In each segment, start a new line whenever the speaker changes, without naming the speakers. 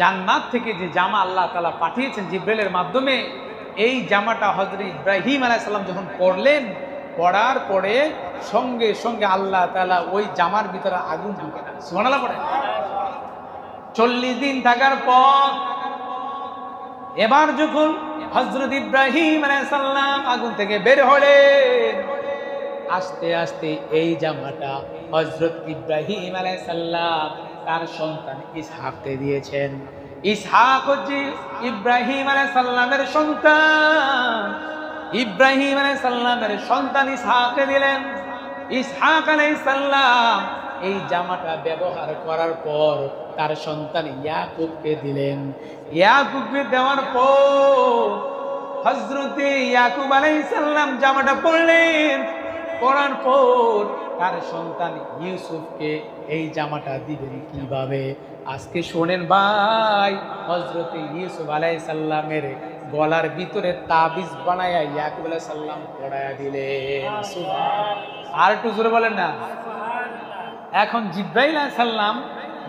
জান্নাত থেকে যে জামা আল্লাহ তালা পাঠিয়েছেন জিব্রাইলের মাধ্যমে, এই জামাটা হজরত ইব্রাহিম আলাইসাল্লাম যখন পরলেন পড়ার পরে সঙ্গে সঙ্গে আল্লাহ তালা ওই জামার ভিতরে আগুন ঢুকে শোনালা পড়ে চল্লিশ দিন থাকার পর, এবার যখন হজরত ইব্রাহিম আলাইসাল্লাম আগুন থেকে বের হলেন, আস্তে আস্তে এই জামাটা হজরত ইব্রাহিম আলাইসাল্লাম তার সন্তান ইসহাককে দিয়েছেন। ইসহাক হচ্ছে ইব্রাহিম আলাইসাল্লামের সন্তান। ইব্রাহিম আলাইসাল্লামের সন্তান ইসহাককে দিলেন। ইসহাক আলাইসাল্লাম এই জামাটা ব্যবহার করার পর তার সন্তান ইয়াকুবকে দিলেন। ইয়াকুবকে দেওয়ার পর হজরতে ইয়াকুব আলাইসাল্লাম জামাটা পরলেন পরার পর তার সন্তান ইউসুফকে এই জামাটা দিবেন কীভাবে? আজকে শোনেন ভাই হজরতে ইউসুফ আলাই সাল্লামের গলার ভিতরে তাবিজ বানায়া ইয়াকুব আলাই সাল্লাম পড়ায়া দিলেন। আর একটু জোরে বলেন না। এখন জিব্রাইল সাল্লাম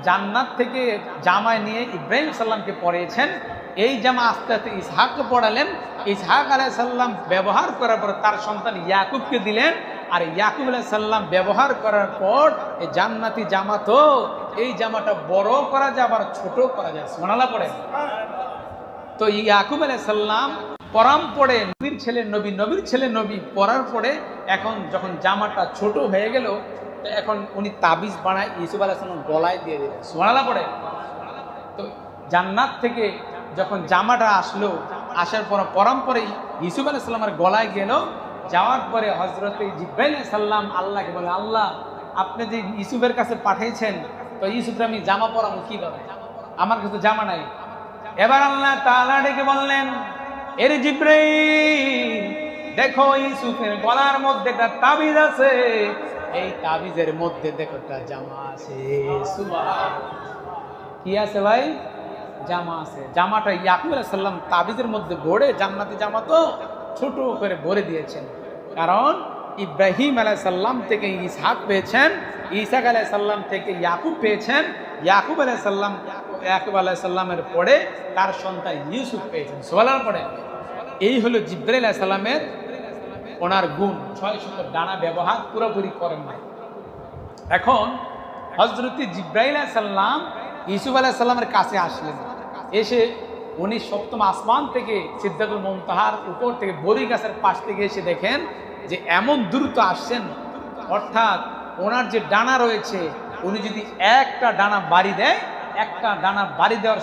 জান্নাত থেকে জামায় নিয়ে ইব্রাহিম সাল্লামকে পড়িয়েছেন। এই জামা আস্তে আস্তে ইসহাককে পড়ালেন। ইসহাক আলাই সাল্লাম ব্যবহার করার পর তার সন্তান ইয়াকুবকে দিলেন। আর ইয়াকুব সাল্লাম ব্যবহার করার পর এই জান্নাতি জামা তো, এই জামাটা বড় করা যায়, আবার ছোট করা যায়। সোনালা পড়ে। তো ইয়াকুব সাল্লাম পরাম পড়ে, নবীর ছেলে নবী, নবীর ছেলে নবী পরার পরে এখন যখন জামাটা ছোট হয়ে গেল, তো এখন উনি তাবিজ বানায় ইসুফ আলাহ সাল্লাম গলায় দিয়ে দিলেন সোনালা পড়ে। তো জান্নাত থেকে যখন জামাটা আসলো, আসার পর পরম্পরে ইসুফ আলাহ সাল্লামের গলায় গেল যাওয়ার পরে হজরত জিব্রাইল সাল্লাম আল্লাহকে বলে, আল্লাহ, আপনি যে ইসুফের কাছে পাঠিয়েছেন, তো ইসুফের আমি জামা পরাবো কীভাবে? আমার কাছে জামা নাই। এবার আল্লাহ তাআলা ডেকে বললেন, এর জিব্রাইল, দেখো ইউসুফের গলার মধ্যে একটা তাবিজ আছে। এই তাবিজের মধ্যে দেখো একটা জামা আছে। কি আছে ভাই? জামা আছে। জামাটা ইয়াকুব সাল্লাম তাবিজের মধ্যে ভরে জান্নাতি জামা তো ছোট করে ভরে দিয়েছেন। কারণ ইব্রাহিম আলাইহিস সাল্লাম থেকে ইসহাক পেয়েছেন ইসাক আলাইহিস সাল্লাম থেকে ইয়াকুব পেয়েছেন, ইয়াকুব আলাইহিস সাল্লাম ইয়াকুব আলাইহিস সাল্লামের পরে তার সন্তান ইউসুফ পেয়েছেন। সোলার পরে। এই হলো জিব্রাইল আলাইহিস সাল্লামের ওনার গুণ। ছয় শত ডানা ব্যবহার পুরোপুরি করেন নাই। এখন হজরতি জিব্রাইল সাল্লাম ইসুফ আলাহ সাল্লামের কাছে আসলেন। এসে উনি সপ্তম আসমান থেকে সিদ্ধাকুল মমতাহার উপর থেকে বড়ি গাছের পাশ থেকে এসে দেখেন যে এমন দ্রুত আসছেন। অর্থাৎ ওনার যে ডানা রয়েছে, উনি যদি একটা ডানা বাড়ি দেয়, একটা ডানা বাড়ি দেওয়ার